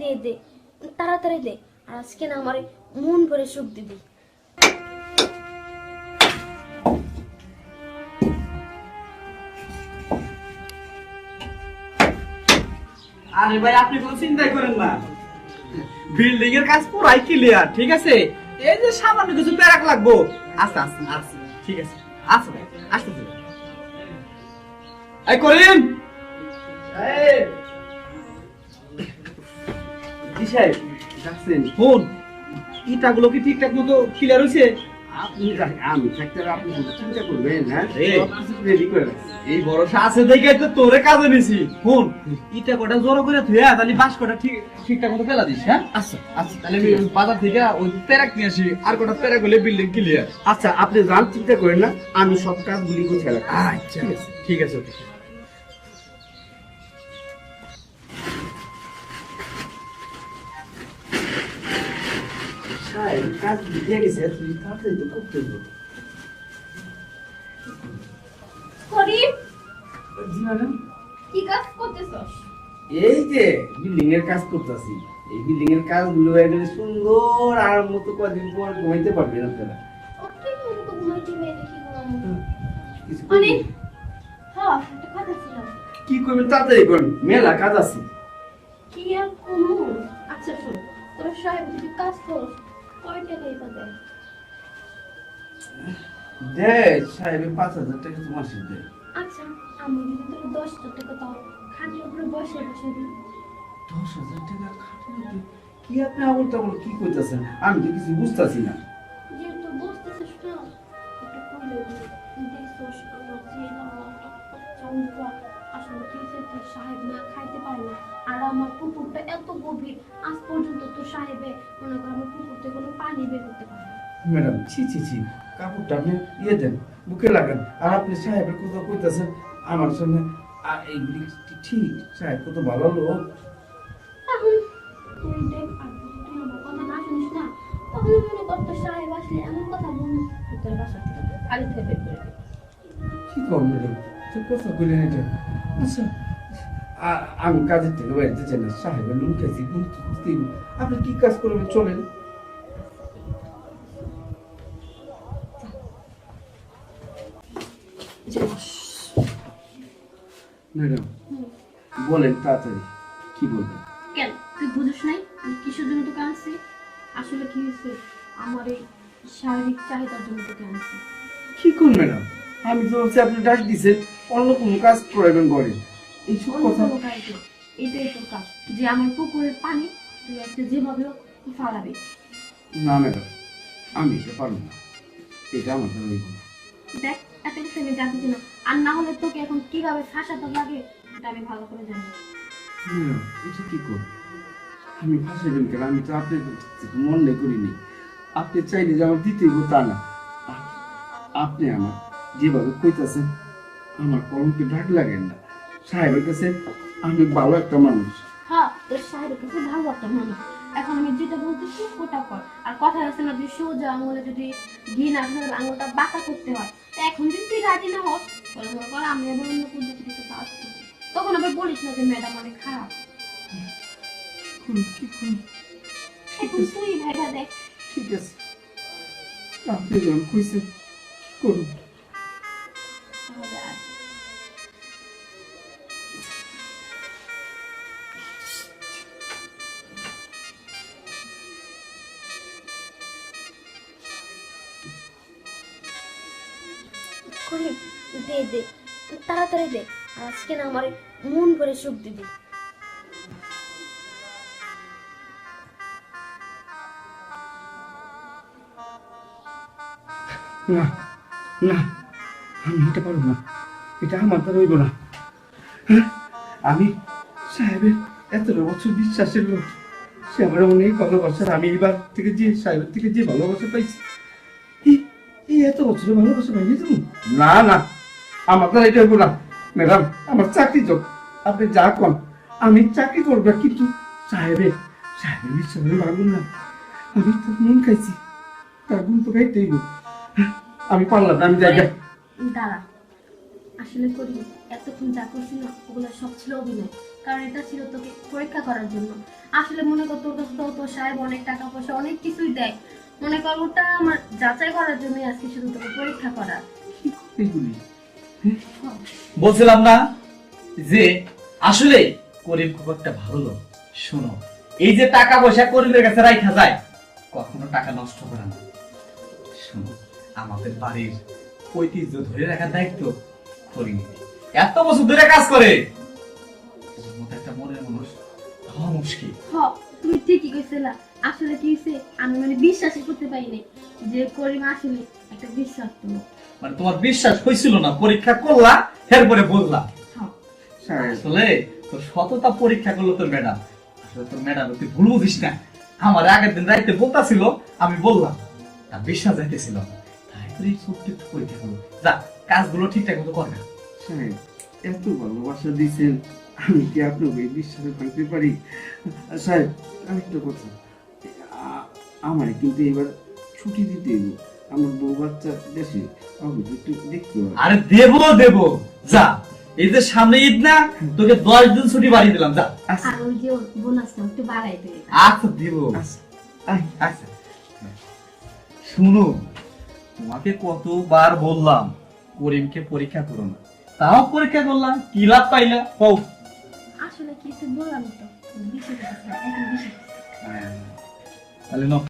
দে দে, তাড়াতাড়ি দে, আর আজকে না আমার মন ভরে সুখ দিবি। আরে ভাই, আপনি কোনো চিন্তাই করেন না। বিল্ডিং এর কাজ পুরাই ক্লিয়ার ঠিক আছে? এই যে সামান্য কিছু প্যারাক লাগবো। আস্তে আস্তে আস্তে ঠিক আছে। আচ্ছা ভাই আসতে এই করিম! সাহেব ডাকছেন ফোন। ইটাগুলো কি ঠিকঠাক মতো ক্লিয়ার হয়েছে আপনি আমি চিন্তা করবেন হ্যাঁ রে। সব কিছু রেডি করে এই ভরসা আছে দেখে তো তোরে কাজে নিছি ফোন। ইটা কটা জড়ো করে ধুয়া তাহলে বাস কটা ঠিক ঠিকঠাক মতো ফেলা দিস হ্যাঁ? আচ্ছা আচ্ছা তাহলে আমি বাজার থেকে ওই প্যারাক নিয়ে আসি আর কটা প্যারাক হলে বিল্ডিং ক্লিয়ার আচ্ছা আপনি যান চিন্তা করেন না আমি সব কাজগুলি গুছিয়ে রাখছি। আচ্ছা ঠিক আছে। কাজ দিয়ে গেছে তুই তাড়াতাড়ি তো করতে হবে। করিম জি ম্যাডাম কি কাজ করতেছস এই যে বিল্ডিং এর কাজ করতেছি। এই বিল্ডিং এর কাজগুলো একদম সুন্দর আর মতো কদিন পর ঘুমাইতে পারবেন আপনারা কি করবেন? তাড়াতাড়ি করুন। মেলা কাজ আছে। কি আর কোনো আচ্ছা শোন। তোর সাহেব যদি কাজ করস দেয় সাহেবের পাঁচ হাজার টাকা তো মাসে দেয় আচ্ছা আমি যদি তোর দশ হাজার টাকা তাও খাটের উপরে বসে বসে দিই দশ হাজার টাকা খাটানো কি আপনি আবল তাবল কি করতেছেন? আমি তো কিছু বুঝতেছি না। যেহেতু বুঝতেছিস না একটু কইলে দেখছোস আমার যে চন্দ্রা আসলে তোর সাহেব না খাইতে পারে না। আর আমার পুকুরটা এত গভীর আজ পর্যন্ত তোর সাহেবে মনে কর আমার পুকুর থেকে কোনো পানি বের করতে পারে না। ম্যাডাম ছি ছি ছি কাপড়টা আপনি ইয়ে দেন বুকে লাগান। আর আপনি সাহেবের কথা কইতেছেন আমার সামনে এইগুলি ঠিক সাহেব কত ভালো লোক। তুই দেখ আর তুই আমার কথা না শুনিস না তখন মনে কর তোর সাহেব আসলে এমন কথা বলব তোর বাসা থেকে খালি থেকে বের করে। কি কর ম্যাডাম? আচ্ছা আমি কাজের থেকে বাড়িতে চাই না সাহেবের লোক খাইছি কিন্তু বুঝতেই না। আপনি কি কাজ করবেন চলেন। ম্যাডাম বলেন তাড়াতাড়ি কি বলবেন? কেন তুই বুঝিস নাই আমি কিসের জন্য তোকে আনছি? আসলে কি হয়েছে আমার এই শারীরিক চাহিদার জন্য তোকে আনছি। কি কোন ম্যাডাম আমি তো আপনি ডাক দিছেন অন্য কোনো কাজ প্রয়োজন করেন এইসব কথা। এটাই তোর কাজ। যে আমার পুকুরের পানি তুই আজকে যেভাবে হোক ফালাবি। না ম্যাডাম আমি এটা পারব না। এটা আমার না দেখ এত কিছু আমি জানতেছি না। আর না হলে তোকে এখন কীভাবে ফাঁসাতে লাগে এটা আমি ভালো করে জানি। এটা কি কর আমি ফাঁসাইবেন কেন আমি তো আপনার মনে করিনি। আপনি চাইলে যে আমার দিতে তা না। আপনি আমার যেভাবে কইতাছেন আমার কলমকে ডাক লাগেন না? সাহেবের কাছে আমি ভালো একটা মানুষ। হ্যাঁ তোর সাহেবের কাছে ভালো একটা মানুষ। এখন আমি যেটা বলতেছি ওটা কর। আর কথা আছে না যে সোজা আঙুলে যদি ঘি না ফেলে আঙুলটা বাঁকা করতে হয় তো এখন যদি তুই রাজি না হস তাহলে মনে কর আমি আবার অন্য পদ্ধতিতে কাজ করব তখন আবার বলিস না যে ম্যাডাম অনেক খারাপ? এখন তুই দেখ। ঠিক আছে। আপনি যখন কইছেন করুন। করে দে দে। তাড়াতাড়ি দে। আজকে না আমার মন ভরে সুখ দিবি। না না, আমি এটা পারব না। এটা আমার দ্বারা হইব না। হ্যাঁ? আমি সাহেবের এতটা বছর বিশ্বাসের লোক। সে আমার অনেক ভালোবাসার। আমি এবার থেকে যে সাহেবের থেকে যে ভালোবাসা পাইছি এত ভালোবাসা পাইনি তুমি না না। আমার দ্বারা এটা হইব না। ম্যাডাম আমার চাকরি যোগ। আপনি যা কন আমি চাকরি করব কিন্তু সাহেবের সাহেবের না। আমি তো নুন খাইছি। তার গুণ তো খাইতে আমি পারলাম না আমি জায়গা দাঁড়া। আসলে করি এতক্ষণ যা করছি না ওগুলো সব ছিল অভিনয়। কারণ এটা ছিল তোকে পরীক্ষা করার জন্য। আসলে মনে কর তোর কাছে তো তোর সাহেব অনেক টাকা পয়সা অনেক কিছুই দেয়। মনে কর, ওটা আমার যাচাই করার জন্য আজকে শুধু তোকে পরীক্ষা করা। বলছিলাম না যে, আসলে করিম খুব একটা ভালো লোক। শোনো, এই যে টাকা পয়সা করিমের কাছে রাখা যায়, কখনো টাকা নষ্ট করে না। শোনো, আমাদের বাড়ির ঐতিহ্য ধরে রাখার দায়িত্ব করিম এত বছর ধরে কাজ করে। হওয়া মুশকিল। হ তুমি ঠিকই কইছিলা আসলে কি হয়েছে আমি মানে বিশ্বাসই করতে পারিনি যে করিম আসলে একটা বিশ্বাস তো মানে তোমার বিশ্বাস হয়েছিল না পরীক্ষা করলা এরপরে বললা। আসলে তোর সততা পরীক্ষা করল তোর ম্যাডাম। আসলে তোর ম্যাডাম তুই ভুল বুঝিস না। আমার আগের দিন রাইতে বলতাছিল আমি বললাম তার বিশ্বাস যাইতেছিল তাই তোর এই ছোট্ট একটু পরীক্ষা করল। যা কাজগুলো ঠিকঠাক মতো কর না। এত ভালোবাসা দিয়েছেন আমি কি আপনাকে বিশ্বাসে ভাঙতে পারি? সাহেব আরেকটা কথা। আমার কিন্তু এবার ছুটি দিতে হইব। আমার বউ বাচ্চা দেশে একটু দেখতে হবে। আরে দেবো দেবো। যা এই যে সামনে ঈদ না তোকে দশ দিন ছুটি বাড়িয়ে দিলাম যা। আচ্ছা। আর ওই যে বোনাসটা একটু বাড়াই দেবে। আচ্ছা দিব। আচ্ছা আচ্ছা। শুনো তোমাকে কতবার বললাম করিমকে পরীক্ষা করো না। তাও পরীক্ষা করলাম কি লাভ পাইলা? কও। আসলে কিছু বললাম তো বিশ্বাস করতে এখন বিশ্বাস তাহলে নাও